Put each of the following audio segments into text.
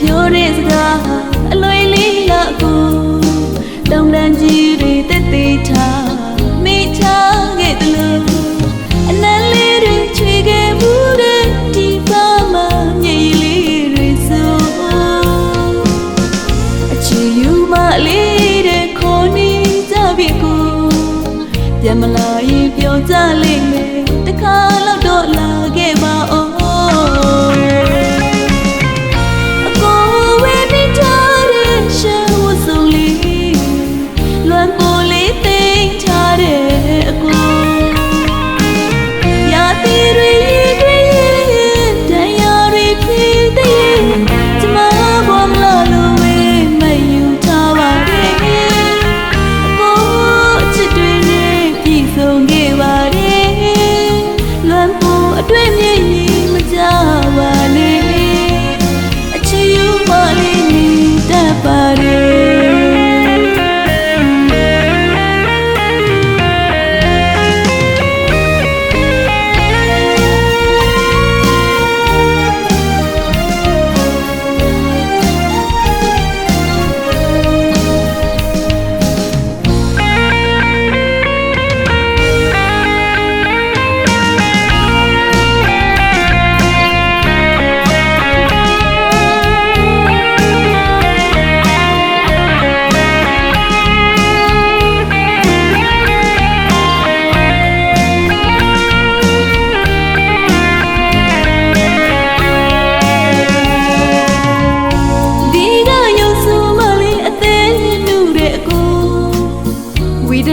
ပြောတဲ့စကား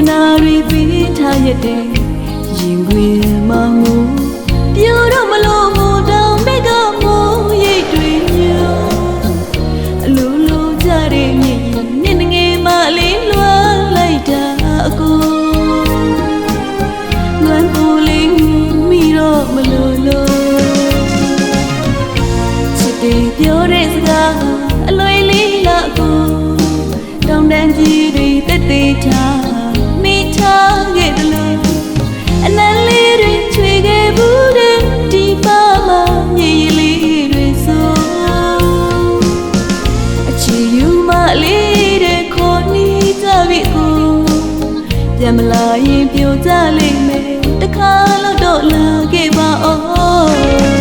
နာတွေပေးထားရတဲ့ရင်ခွင်မောင်ကိုပြောတော့မလို့မို့တောင်ဘက်ကမိုးရိတ်တွေညိုအလိုလိုကြတဲ့မြင်ရင်နင်းငယ်မလေးလွားလိုက်တာအကိုလွမ်းပူလေးမိတော့မလို့လို့ချစ်တယ်ပြောတဲ့စကားအလွယ်လေးလာကိုတောင်တန်းကြီးတွေတက်သေးချာ ပြန်မလာရင်ပြိုကြလိမ့်မယ်တခါတော့တော့လာခဲ့ပါအောင်